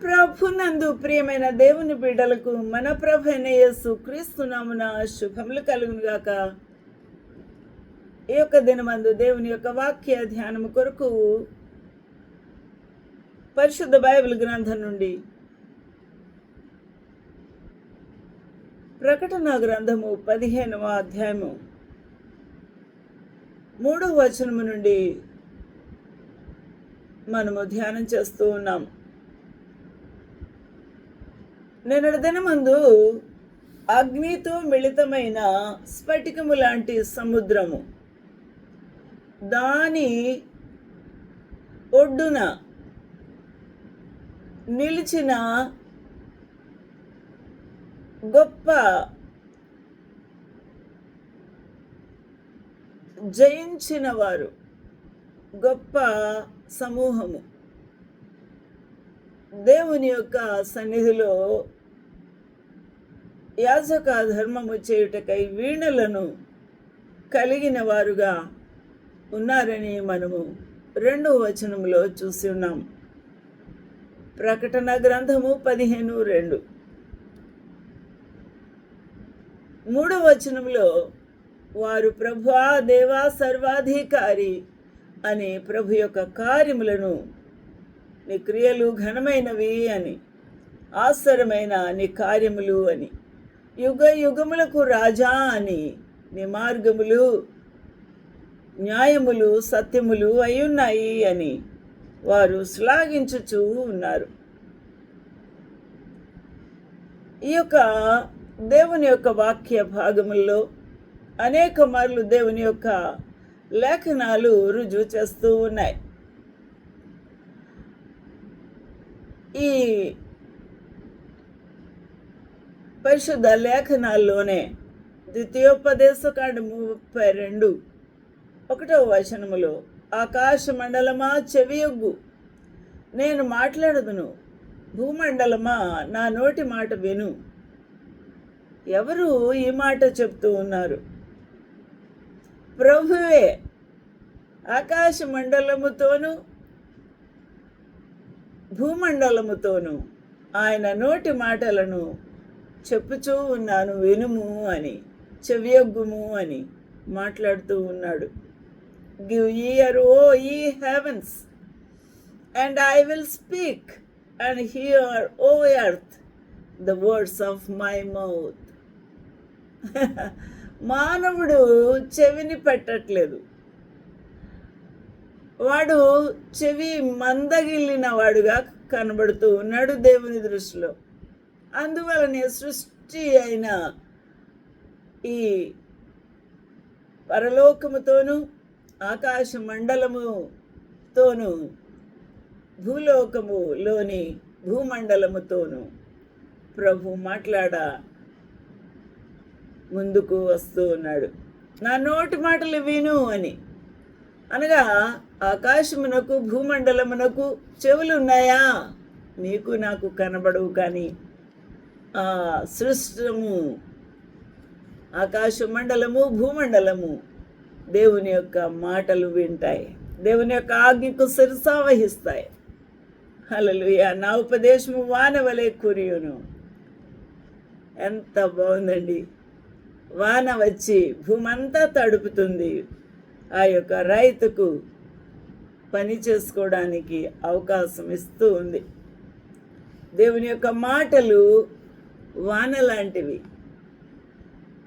ప్రభునందు ప్రియమైన దేవుని బిడ్డలకు మన ప్రభు అయిన యేసు క్రీస్తునామున శుభములు కలుగును గాక ఈ యొక్క దినమందు దేవుని యొక్క వాక్య ధ్యానము కొరకు పరిశుద్ధ బైబిల్ గ్రంథం నుండి ప్రకటన గ్రంథము పదిహేనవ అధ్యాయము మూడవ వచనము నుండి మనము ధ్యానం చేస్తూ ఉన్నాం. నిన్నటి ముందు అగ్నితో మిళితమైన స్ఫటికము లాంటి సముద్రము. దాని ఒడ్డున నిలిచిన గొప్ప జయించిన వారు గొప్ప సమూహము. దేవుని యొక్క సన్నిధిలో యాజక ధర్మము చేయుటకై వీణలను కలిగిన వారుగా ఉన్నారని మనము రెండవ వచనంలో చూసి ఉన్నాం. ప్రకటన గ్రంథము పదిహేను రెండు. మూడవ వచనంలో వారు ప్రభువా దేవా సర్వాధికారి అనే ప్రభు యొక్క కార్యములను నీ క్రియలు ఘనమైనవి అని ఆశ్చర్యమైన నీ కార్యములు అని యుగ యుగములకు రాజా అని నీ మార్గములు న్యాయములు సత్యములు అయ్యున్నాయి అని వారు శ్లాఘించుచూ ఉన్నారు. ఈ యొక్క దేవుని యొక్క వాక్య భాగముల్లో అనేక మార్లు దేవుని యొక్క లేఖనాలు రుజువు చేస్తూ ఉన్నాయి. ఈ పరిశుద్ధ లేఖనాల్లోనే ద్వితీయోపదేశకాండ ముప్పై రెండు ఒకటవ వచనములో ఆకాశ మండలమా చెవియొగ్గు? నేను మాట్లాడదును భూమండలమా నా నోటి మాట విను. ఎవరు ఈ మాట చెప్తూ ఉన్నారు? ప్రభువే ఆకాశ మండలముతోనూ భూమండలముతోనూ ఆయన నోటి మాటలను చెప్పుచూ ఉన్నాను వినుము అని చెవియొగ్గుము అని మాట్లాడుతూ ఉన్నాడు. Give ear O ye heavens and I will speak and hear O earth the words of my mouth. మానవుడు చెవిని పెట్టట్లేదు. వాడు చెవి మందగిల్లిన వాడుగా కనబడుతూ ఉన్నాడు దేవుని దృష్టిలో. అందువలనే సృష్టి అయిన ఈ పరలోకముతోనూ ఆకాశ మండలముతోనూ భూలోకములోని భూమండలముతోనూ ప్రభు మాట్లాడ ముందుకు వస్తూ ఉన్నాడు. నా నోటి మాటలు విను అని. అనగా ఆకాశమునకు భూమండలమునకు చెవులు ఉన్నాయా నీకు నాకు కనబడవు కానీ సృష్టము ఆకాశ మండలము భూమండలము దేవుని యొక్క మాటలు వింటాయి. దేవుని యొక్క ఆజ్ఞకు శిరసావహిస్తాయి హలలుయ నా ఉపదేశము వానవలే కురియును. ఎంత బాగుందండి. వాన వచ్చి భూమంతా తడుపుతుంది. ఆ యొక్క రైతుకు పని చేసుకోవడానికి అవకాశం ఇస్తూ ఉంది. దేవుని యొక్క మాటలు వాన లాంటివి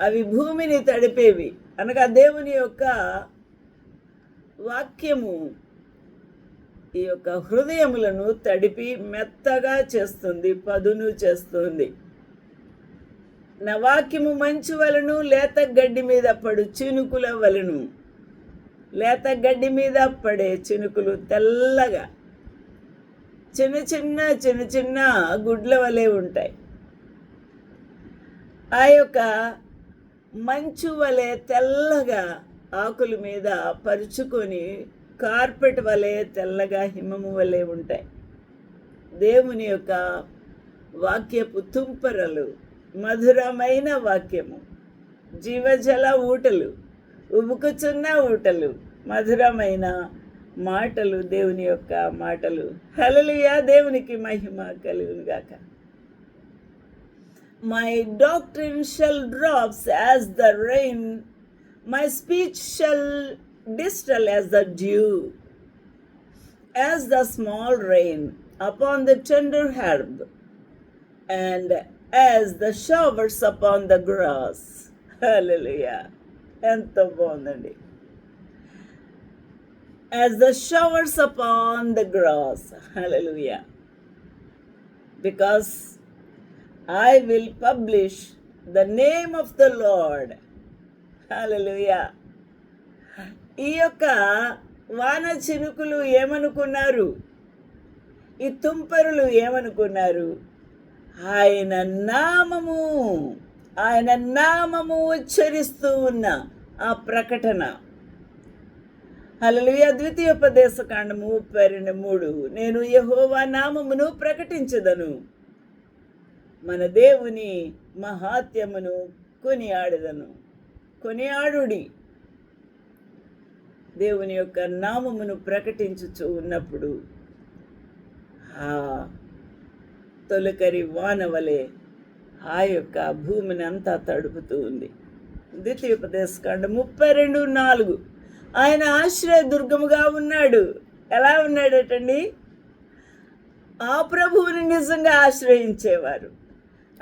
అవి భూమిని తడిపేవి. అనగా దేవుని యొక్క వాక్యము ఈ యొక్క హృదయములను తడిపి మెత్తగా చేస్తుంది పదును చేస్తుంది. నా వాక్యము మంచు వలను లేత గడ్డి మీద పడు చినుకుల వలను. లేత గడ్డి మీద పడే చినుకులు తెల్లగా చిన్న చిన్న చిన్న చిన్న గుడ్ల వలె ఉంటాయి. ఆ యొక్క మంచు వలె తెల్లగా ఆకుల మీద పరుచుకొని కార్పెట్ వలె తెల్లగా హిమము వలె ఉంటాయి. దేవుని యొక్క వాక్యపు తుంపరలు మధురమైన వాక్యము. జీవజల ఊటలు ఉబుకుచున్న ఊటలు మధురమైన మాటలు దేవుని యొక్క మాటలు. హలలియా దేవునికి మహిమ కలుగును గాక my doctrine shall drops as the rain my speech shall distil as the dew as the small rain upon the tender herb, and as the showers upon the grass. Hallelujah. ఎంత బాగుందండి as the showers upon the grass. Hallelujah. Because I will publish the name of the Lord Hallelujah. ఈ యొక్క వాన చినుకులు ఏమనుకున్నారు? ఈ తుంపరులు ఏమనుకున్నారు? ఆయన నామము ఆయన నామము ఉచ్చరిస్తూ ఉన్న ఆ ప్రకటన. అలలుయ ద్వితీయోపదేశకాండము ముప్పై రెండు మూడు. నేను యహోవా నామమును ప్రకటించదను. మన దేవుని మహాత్యమును కొనియాడదను. కొనియాడుడి. దేవుని యొక్క నామమును ప్రకటించుచు ఉన్నప్పుడు ఆ తొలకరి వాన వలె ఆ యొక్క భూమిని అంతా తడుపుతూ ఉంది. ద్వితీయోపదేశకాండ ముప్పై రెండు నాలుగు. ఆయన ఆశ్రయ దుర్గముగా ఉన్నాడు. ఎలా ఉన్నాడటండి? ఆ ప్రభువుని నిజంగా ఆశ్రయించేవారు.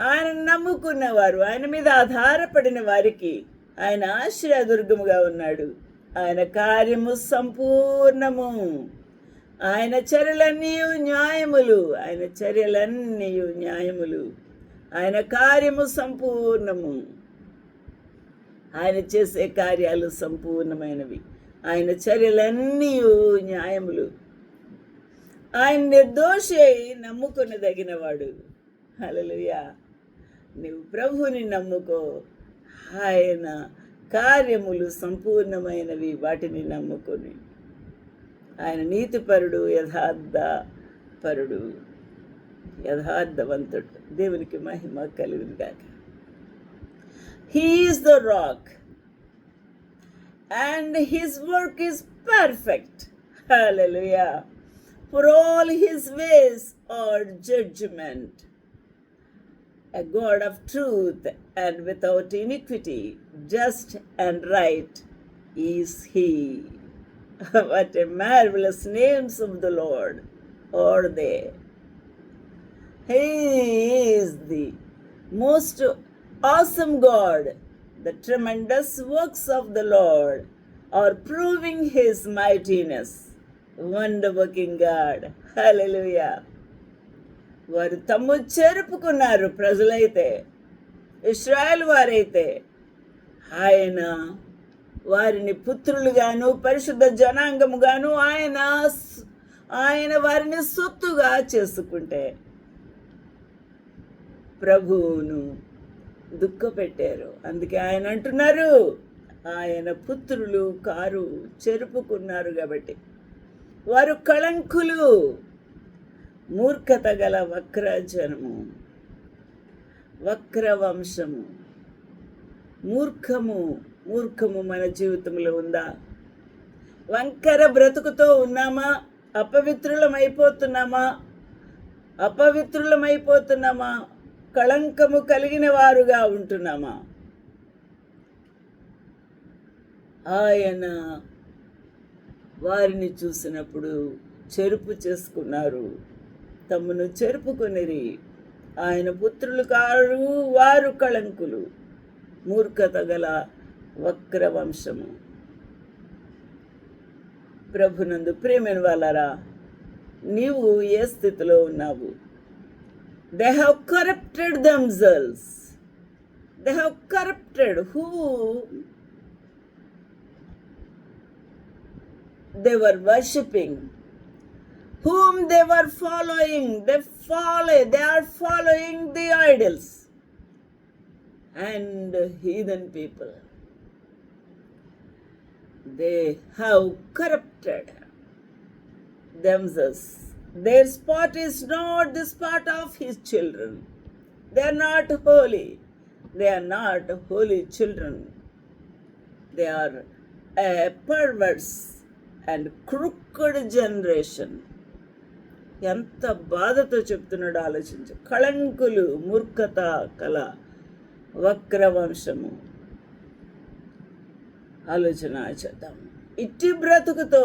ఆయన నమ్ముకున్నవారు ఆయన మీద ఆధారపడిన వారికి ఆయన ఆశ్రయదుర్గముగా ఉన్నాడు. ఆయన కార్యము సంపూర్ణము. ఆయన చర్యలన్నీ న్యాయములు. ఆయన చర్యలన్నీ న్యాయములు. ఆయన కార్యము సంపూర్ణము. ఆయన చేసే కార్యాలు సంపూర్ణమైనవి. ఆయన చర్యలన్నీ న్యాయములు. ఆయన నిర్దోషి అయి నమ్ముకొనదగినవాడు. నీవు ప్రభువుని నమ్ముకో. ఆయన కార్యములు సంపూర్ణమైనవి వాటిని నమ్ముకొని. ఆయన నీతిపరుడు యథార్థ పరుడు యథార్థవంతుడు. దేవునికి మహిమ కలుగును గాక. He is the rock and his work is perfect Hallelujah. For all his ways are judgment A God of truth and without iniquity, just and right is he. what a marvelous names of the Lord are they. He is the most awesome God. The tremendous works of the Lord are proving his mightiness. Wonder working God. Hallelujah. వారు తమ్ము చేరుపుకున్నారు ప్రజలైతే Israel వారైతే. ఆయన వారిని పుత్రులుగాను పరిశుద్ధ జనాంగముగాను ఆయన ఆయన వారిని సొత్తుగా చేసుకుంటే ప్రభువును దుఃఖపెట్టారు. అందుకే ఆయన అంటున్నారు ఆయన పుత్రులు కారు చెరుపుకున్నారు కాబట్టి. వారు కళంకులు. మూర్ఖత గల వక్ర జనము వక్ర వంశము మూర్ఖము మూర్ఖము మన జీవితంలో ఉందా? వంకర బ్రతుకుతో ఉన్నామా? అపవిత్రులమైపోతున్నామా? అపవిత్రులమైపోతున్నామా? కళంకము కలిగిన వారుగా ఉంటున్నామా? ఆయన వారిని చూసినప్పుడు చెరుపు చేసుకున్నారు. తమను చెరుపుకొనిరి. ఆయన పుత్రులు కారు వారు కళంకులు. మూర్ఖత గల వక్ర వంశము ప్రభునందు ప్రేమైన వాళ్ళరా నీవు ఏ స్థితిలో ఉన్నావు? They have corrupted themselves they have corrupted who they were worshipping. whom they were following. They follow, they are following the idols and heathen people. They have corrupted themselves. Their spot is not the spot of his children. They are not holy. They are not holy children. They are a perverse and crooked generation. ఎంత బాధతో చెప్తున్నాడో ఆలోచించు. కళంకులు మూర్ఖత కళ వక్రవంశము. ఆలోచన చేద్దాం. ఇట్టి బ్రతుకుతో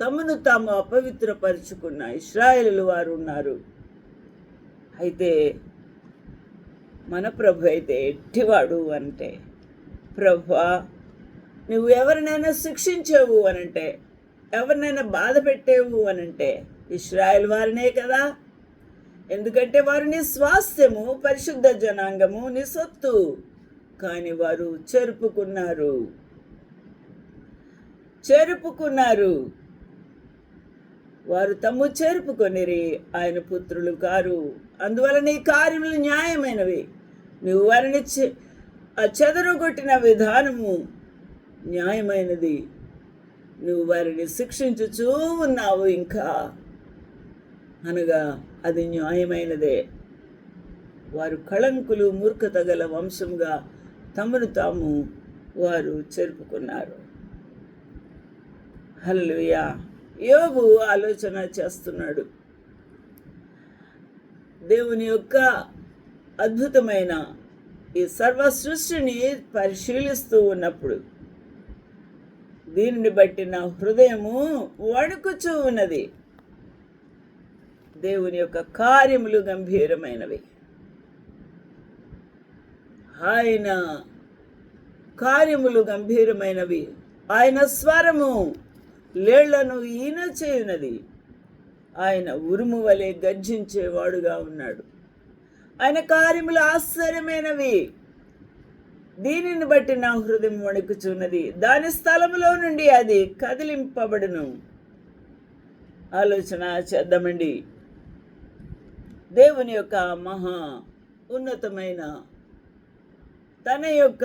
తమను తాము అపవిత్రపరుచుకున్న ఇస్రాయేలు వారు ఉన్నారు. అయితే మన ప్రభు అయితే ఎట్టివాడు అంటే ప్రభా నువ్వు ఎవరినైనా శిక్షించావు అనంటే ఎవరినైనా బాధ పెట్టేవు అనంటే ఇస్రాయల్ వారినే కదా. ఎందుకంటే వారు నీ స్వాస్థ్యము పరిశుద్ధ జనాంగము నీ సొత్తు. కానీ వారు చెరుపుకున్నారు. చెరుపుకున్నారు. వారు తమ్ము చేరుపుకొనిరి ఆయన పుత్రులు కారు. అందువలన నీ కార్యములు న్యాయమైనవి. నువ్వు వారిని చె- చెదరగొట్టిన విధానము న్యాయమైనది. నువ్వు వారిని శిక్షించుచూ ఉన్నావు ఇంకా. అనగా అది న్యాయమైనదే. వారు కళంకులు మూర్ఖత గల వంశంగా తమను తాము వారు చెరుపుకున్నారు హల్లెలూయా. యోగు ఆలోచన చేస్తున్నాడు. దేవుని యొక్క అద్భుతమైన ఈ సర్వ సృష్టిని పరిశీలిస్తూ ఉన్నప్పుడు దీనిని బట్టి నా హృదయము వణుకుచూ ఉన్నది. దేవుని యొక్క కార్యములు గంభీరమైనవి. ఆయన కార్యములు గంభీరమైనవి. ఆయన స్వరము లేళ్ళను ఈన చేయునది ఆయన ఉరుము వలె గర్జించేవాడుగా ఉన్నాడు. ఆయన కార్యములు ఆశ్చర్యమైనవి. దీనిని బట్టి నా హృదయం వణుకుచున్నది. దాని స్థలములో నుండి అది కదిలింపబడును. ఆలోచన చేద్దామండి. దేవుని యొక్క మహా ఉన్నతమైన తన యొక్క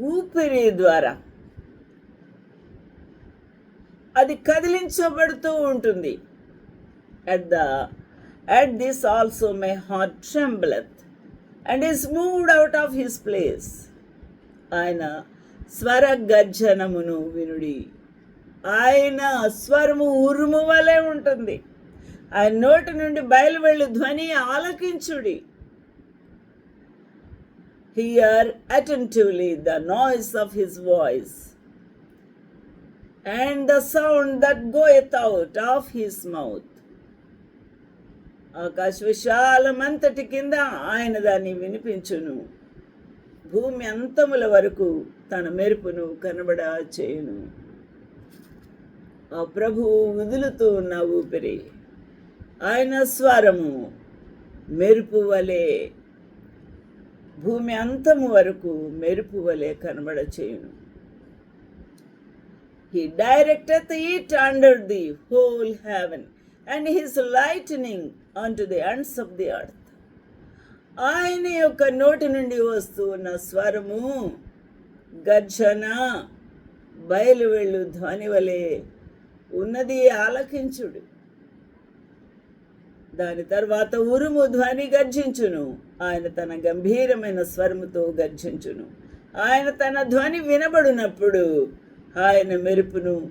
ఊపిరి ద్వారా అది కదిలించబడుతూ ఉంటుంది. At the at this also my heart trembleth and is moved out of his place ఆయన స్వర గర్జనమును వినుడి. ఆయన స్వరము ఉరుము వలె ఉంటుంది. ఆయన నోటి నుండి బయలువెళ్ళు ధ్వని ఆలకించుడి. Hear attentively the noise of his voice and the sound that goeth out of his mouth ఆకాశ విశాలమంతటి కింద ఆయన దాన్ని వినిపించును. భూమి అంతముల వరకు తన మెరుపును కనబడ చేయును. ఆ ప్రభువు వదులుతూ ఉన్న ఊపిరి. ఆయన స్వరము మెరుపు వలె భూమి అంతము వరకు మెరుపు వలె కనబడ చేయును. He it under the whole heaven and his lightning unto the ends of the earth ఆయన యొక్క నోటి నుండి వస్తూ ఉన్న స్వరము గర్జన బయలువెళ్ళు ధ్వని వలె ఉన్నది ఆలకించుడు. దాని తర్వాత ఉరుము ధ్వని గర్జించును. ఆయన తన గంభీరమైన స్వరముతో గర్జించును. ఆయన తన ధ్వని వినబడినప్పుడు ఆయన మెరుపును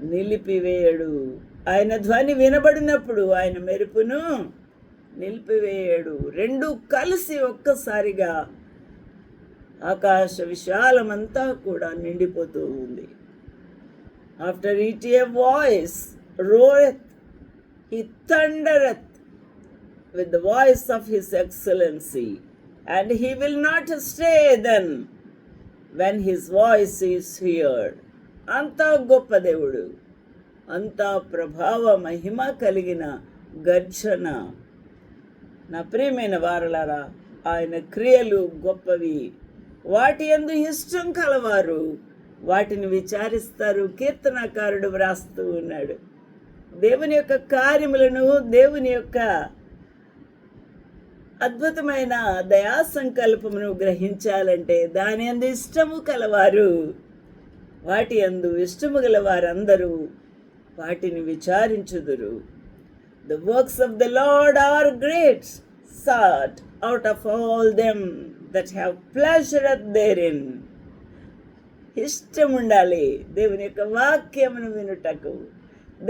నిలిపివేయడు. ఆయన ధ్వని వినబడినప్పుడు ఆయన మెరుపును నిలిపివేయడు. రెండు కలిసి ఒక్కసారిగా ఆకాశ విశాలమంతా కూడా నిండిపోతూ ఉంది. After it a voice roareth he thundereth with the voice of his excellency and he will not stay them when his voice is heard అంత గొప్ప దేవుడు. అంత ప్రభావ మహిమ కలిగిన గర్జన. నా ప్రియమైన వారలారా ఆయన క్రియలు గొప్పవి. వాటి యందు ఇష్టం కలవారు. వాటిని విచారిస్తారు కీర్తనకారుడు వ్రాస్తూ ఉన్నాడు. దేవుని యొక్క కార్యములను దేవుని యొక్క అద్భుతమైన దయా సంకల్పమును గ్రహించాలంటే దాని అందు ఇష్టము కలవారు. వాటి అందు ఇష్టము గల వారందరూ వాటిని విచారించుదురు. The works of the Lord are great sought out of all them that have pleasure therein ఇష్టం ఉండాలి దేవుని యొక్క వాక్యమును వినుటకు.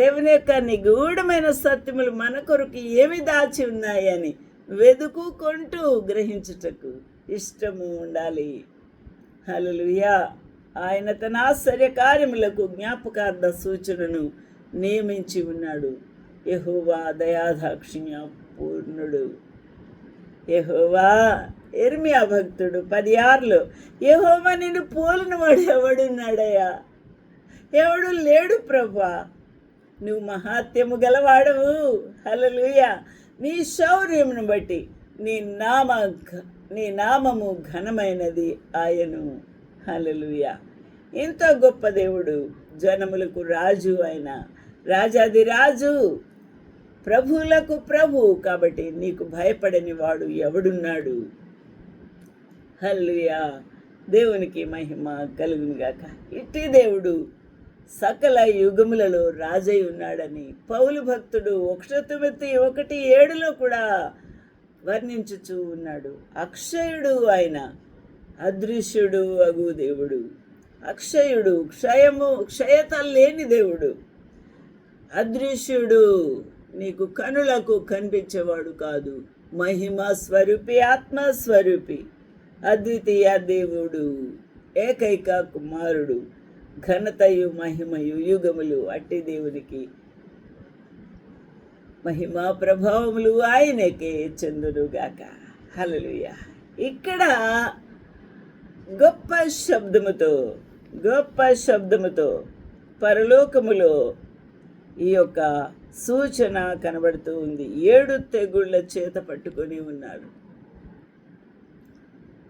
దేవుని యొక్క నిగూఢమైన సత్యములు మన కొరకు ఏమి దాచి ఉన్నాయని వెదుకుకుంటూ గ్రహించుటకు ఇష్టము ఉండాలి. హల్లెలూయా ఆయన తన ఆశ్చర్య కార్యములకు జ్ఞాపకార్థ సూచనను నియమించి ఉన్నాడు. యహోవా దయాదాక్షిణ్య పూర్ణుడు. యహోవా ఎర్మియా భక్తుడు పది ఆరులో యహోవా నిన్ను పోలను వాడు ఎవడున్నాడయ్యా? ఎవడు లేడు ప్రభా నువ్వు మహాత్యము గలవాడవు. హలలుయ నీ శౌర్యమును బట్టి నీ నామ నీ నామము ఘనమైనది ఆయను. హలలుయ ఇంత గొప్ప దేవుడు జనములకు రాజు అయిన రాజాది రాజు ప్రభువులకు ప్రభు కాబట్టి నీకు భయపడని వాడు ఎవడున్నాడు? హల్లుయా దేవునికి మహిమ కలుగునుగాక ఇట్టి దేవుడు సకల యుగములలో రాజై ఉన్నాడని పౌలు భక్తుడు ఒకటి ఒకటి ఏడులో కూడా వర్ణించుచూ ఉన్నాడు. అక్షయుడు ఆయన అదృశ్యుడు అగు దేవుడు. అక్షయుడు క్షయము క్షయత లేని దేవుడు. అదృశ్యుడు. నీకు కనులకు కనిపించేవాడు కాదు. మహిమ స్వరూపి ఆత్మ స్వరూపి. అద్వితీయ దేవుడు ఏకైక కుమారుడు. ఘనతయు మహిమయు యుగములు అట్టి దేవునికి. మహిమా ప్రభావములు ఆయనకే చెందునుగాక. హలలుయ ఇక్కడ గొప్ప శబ్దముతో గొప్ప శబ్దముతో పరలోకములో ఈ యొక్క సూచన కనబడుతూ ఉంది. ఏడు తెగుళ్ళ చేత పట్టుకొని ఉన్నాడు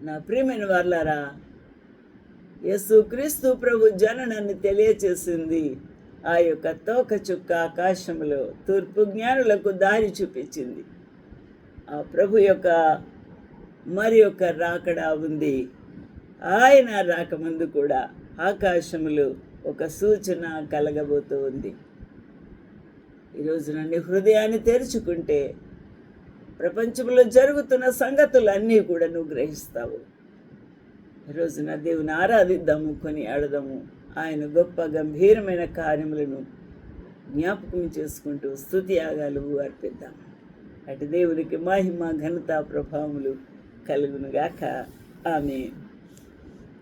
నా ప్రియమైన వర్లారా యేసు క్రీస్తు ప్రభు జననాన్ని తెలియచేసింది. ఆ యొక్క తోక చుక్క ఆకాశంలో తూర్పు జ్ఞానులకు దారి చూపించింది. ఆ ప్రభు యొక్క మరి యొక్క రాకడ ఉంది. ఆయన రాకముందు కూడా ఆకాశములు ఒక సూచన కలగబోతూ ఉంది. ఈరోజు నన్ను హృదయాన్ని తెరుచుకుంటే ప్రపంచంలో జరుగుతున్న సంగతులన్నీ కూడా నువ్వు గ్రహిస్తావు. ఈరోజున దేవుని ఆరాధిద్దాము కొని ఆడదాము ఆయన గొప్ప గంభీరమైన కార్యములను జ్ఞాపకం చేసుకుంటూ స్థుతి యాగాలు అర్పిద్దాం. అటు దేవునికి మహిమ ఘనత ప్రభావములు కలుగునుగాక. ఆమె